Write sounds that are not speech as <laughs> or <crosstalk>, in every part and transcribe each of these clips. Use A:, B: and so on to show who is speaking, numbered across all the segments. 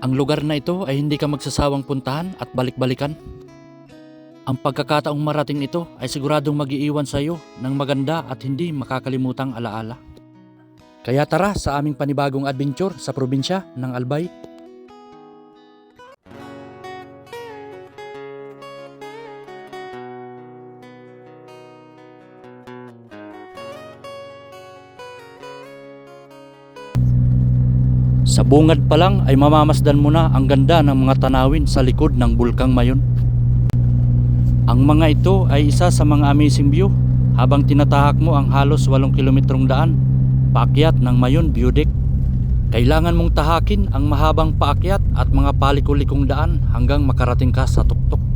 A: Ang lugar na ito ay hindi ka magsasawang puntahan at balik-balikan. Ang pagkakataong marating ito ay siguradong magiiwan sa iyo ng maganda at hindi makakalimutang alaala. Kaya tara sa aming panibagong adventure sa probinsya ng Albay. Sa bungad pa lang ay mamamasdan mo na ang ganda ng mga tanawin sa likod ng bulkang mayon. Ang mga ito ay isa sa mga amazing view habang tinatahak mo ang halos 8 kilometrong daan paakyat ng mayon view deck. Kailangan mong tahakin ang mahabang paakyat at mga palikulikong daan hanggang makarating ka sa tuktok.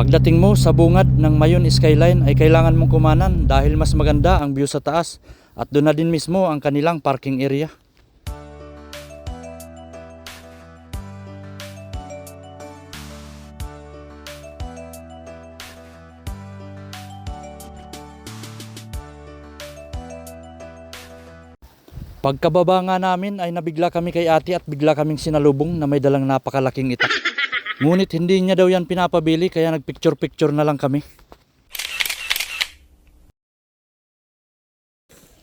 A: Pagdating mo sa bungad ng Mayon Skyline ay kailangan mong kumanan dahil mas maganda ang view sa taas at doon na din mismo ang kanilang parking area. Pagkababa nga namin ay nabigla kami kay ate at bigla kaming sinalubong na may dalang napakalaking itak. Ngunit hindi niya daw yan pinapabili kaya nagpicture-picture na lang kami.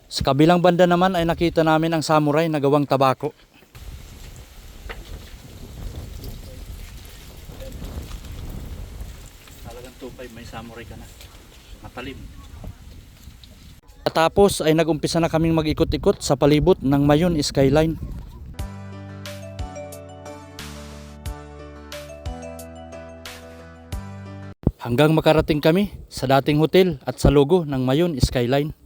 A: Sa kabilang banda naman ay nakita namin ang samurai na gawang tabako. Talagang 2.5 may samurai ka na. Matalim. Tapos ay nagumpisa na kaming mag-ikot-ikot sa palibot ng Mayon Skyline. Hanggang makarating kami sa dating hotel at sa logo ng Mayon Skyline.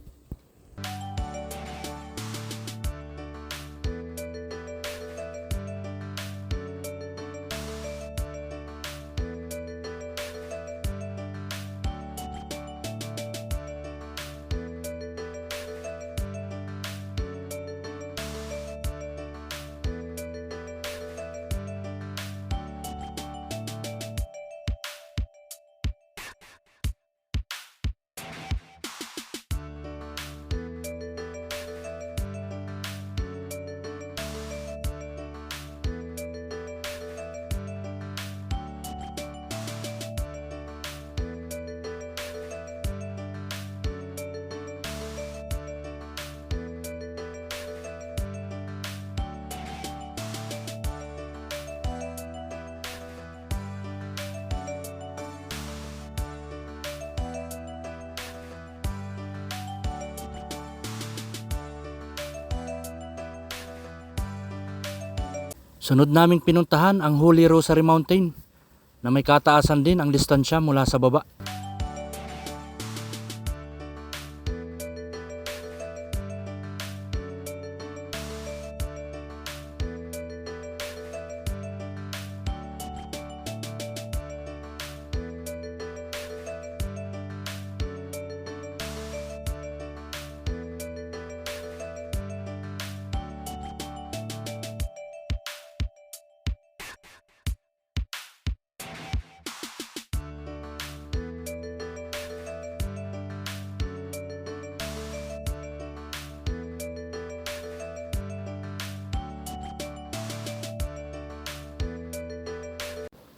A: Sunod naming pinuntahan ang Holy Rosary Mountain na may kataasan din ang distansya mula sa baba.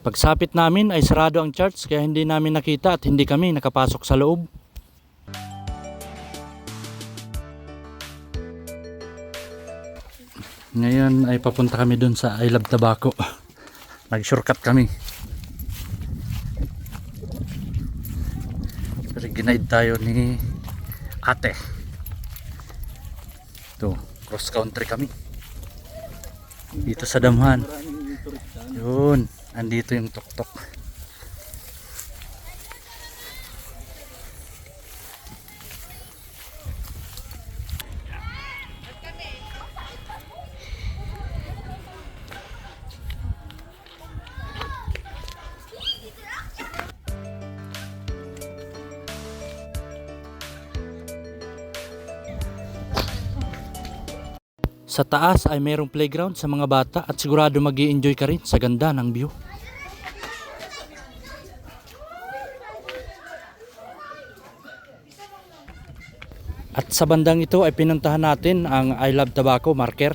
A: Pagsapit namin ay sarado ang church kaya hindi namin nakita at hindi kami nakapasok sa loob. Ngayon ay papunta kami dun sa I Love Tabaco. <laughs> Nag-shortcut kami. Pero ginaid tayo ni ate. Ito, cross country kami. Dito sa damhan. Yun, andito yung tuktok. Sa taas ay mayroong playground sa mga bata at sigurado mag enjoy ka rin sa ganda ng view. At sa bandang ito ay pinuntahan natin ang I Love Tobacco marker.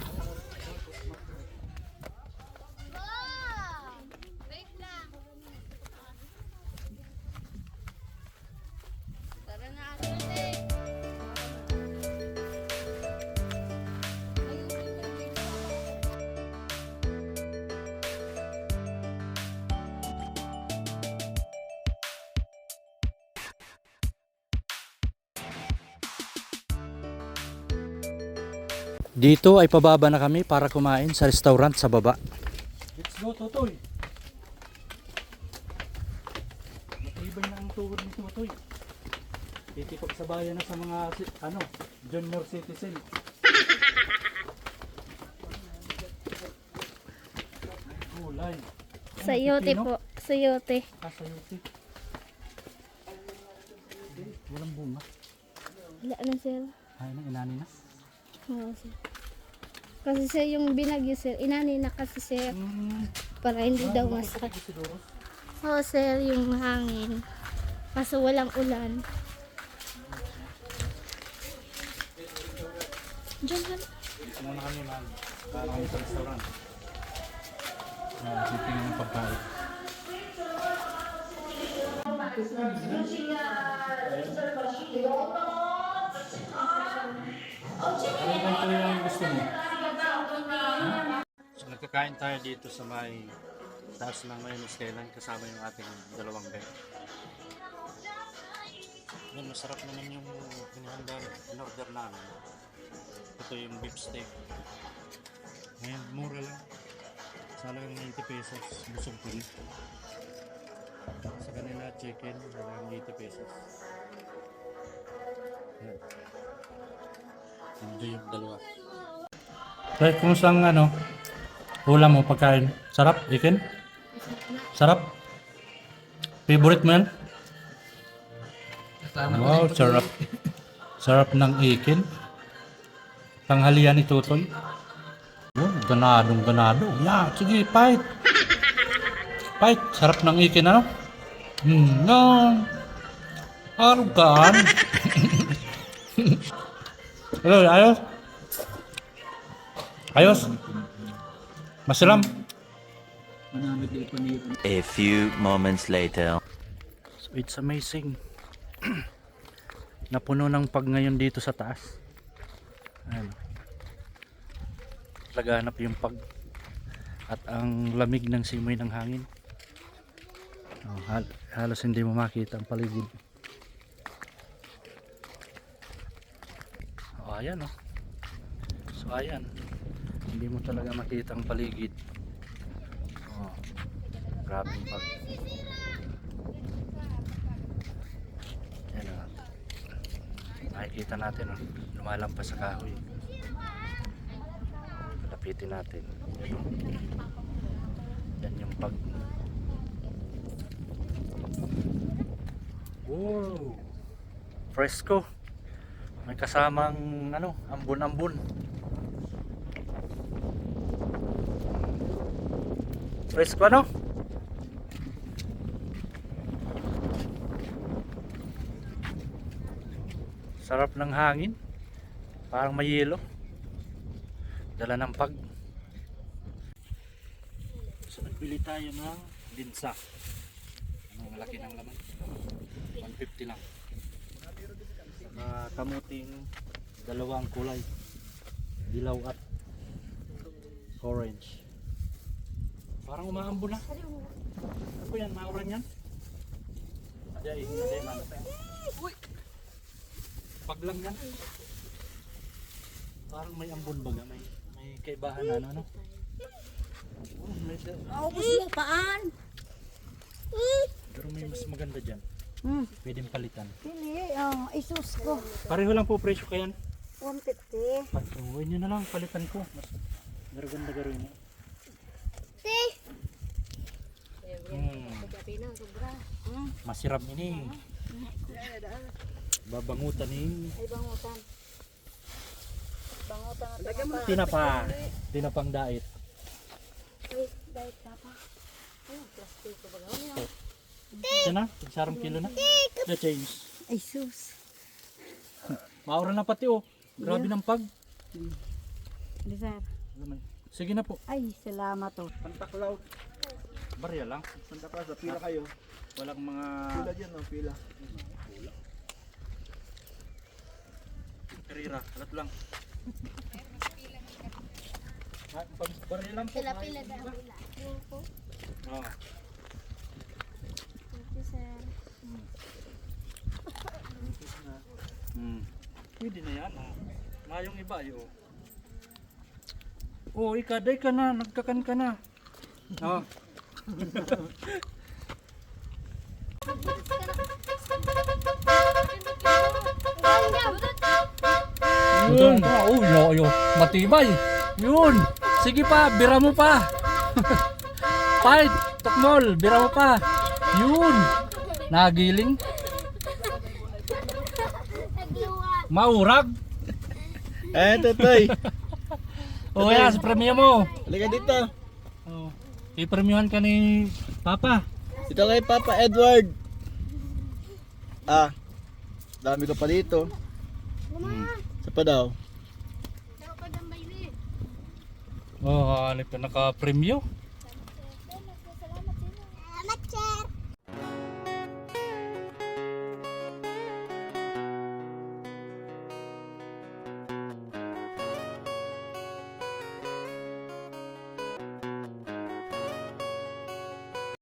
A: Dito ay pababa na kami para kumain sa restaurant sa baba. Let's go, Totoy. Matibay na ang tuhod ni Totoy. Titipagsabayan na sa mga ano, junior citizen. Kulay.
B: Sayote po. Sayote.
A: Ah, sayote. Walang bunga.
B: Wala na sir.
A: Ay, nang inani na.
B: Oo sir. Kasi sir yung binagyo sir, inani na kasi sir para hindi daw masakit.
A: Siguro.
B: Oo sir, yung hangin. Kaso walang ulan. Diyan han.
A: Dito muna kami man. Para kami sa restaurant. Ah, titingin ng pagkain. Ano ba ito yung gusto mo? Nagkakain tayo dito sa may taas ng Mayonnaise Kailan kasama yung ating dalawang bed. Yan, masarap naman yung pinahanda in order namin. Ito yung beef steak. Ngayon, mura lang. Sa halagang 90 pesos, busog ko rin. Sa kanila, chicken, halagang 80 pesos. Yan. Enjoy yung dalawa. Tay, kung saan ano, ulam mo pagkain? Sarap, ikin? Sarap? Favorite mo yan? Wow, sarap. Sarap ng ikin. Tanghalian ni Tutoy. Oh, ganadong ganado. Yeah, sige, fight. Fight. Sarap ng ikin, ano? Hmm, no. Arugan. Hello, ayos? Ayos? Masilam?
C: A few moments later.
A: So it's amazing. <clears throat> Napuno ng pag ngayon dito sa taas. Ayan. Laganap yung pag at ang lamig ng simoy ng hangin. Oh, hal- halos hindi mo makita ang paligid. Ayan oh. So ayan. Hindi mo talaga makita ang paligid. Oh. Grabe pag. Yan o. Nakikita natin o. Lumalampas sa kahoy. Lapitin natin. Yan o. Yan yung pag... Wow! Fresco. May kasamang ano, ambon-ambon. Fresco ano? Sarap ng hangin. Parang may yelo. Dala ng pag. So nagbili tayo ng linsa. Ano, malaki ng laman. 150 lang. Saka kamuting dalawang kulay. Dilaw at orange. Parang umaambo na. Ano yan? Mauran yan? Aday, aday, mana pa yan? Pag lang yan. Parang may ambon baga, may may kaibahan na ano, ano? Oh, may
B: mo paan.
A: pero may mas maganda dyan.
B: Hmm.
A: Pwedeng palitan.
B: Pili, oh, isus ko.
A: Pareho lang po presyo kayan.
B: 150.
A: Patuloy nyo na lang, palitan ko. Mas garaganda gawin mo.
B: Te.
A: Hmm,
B: sobra.
A: masirap ini. Babangutan ni.
B: Ay bangutan.
A: Tinapa. Tinapang dait.
B: Ay, dahil ka pa.
A: Yan na, sarang kilo na. The change.
B: Ay, sus.
A: Maura na pati oh. Grabe ng pag.
B: Di sir.
A: Sige na po.
B: Ay, salamat oh.
D: Pantaklaw.
A: Barya lang.
D: Pantaklaw sa pila kayo.
A: Walang mga...
D: Pila dyan, no? Pila.
A: Karira. Alat lang. Barya lang po.
B: Pila-pila na pila. po.
A: Oh.
B: Thank you, sir.
A: Hmm. Pwede na yan. Ah. Mayong iba yo. Oh, ikaday ka na, nagkakan ka na. Oh. Yun. Oh, yo, yo. Matibay. Yun. Sige pa, bira mo pa. <laughs> Fight. Tukmol, bira mo pa. Yun. Nagiling. Maurag.
D: Eh, tutoy. <laughs>
A: O yan, sa premium mo.
D: Halika dito.
A: Oh. I-premiuhan ka ni Papa.
D: Dito kay Papa Edward. Ah. Dami ko pa dito. Sa pa daw.
A: Oh, ano ka naka-premium?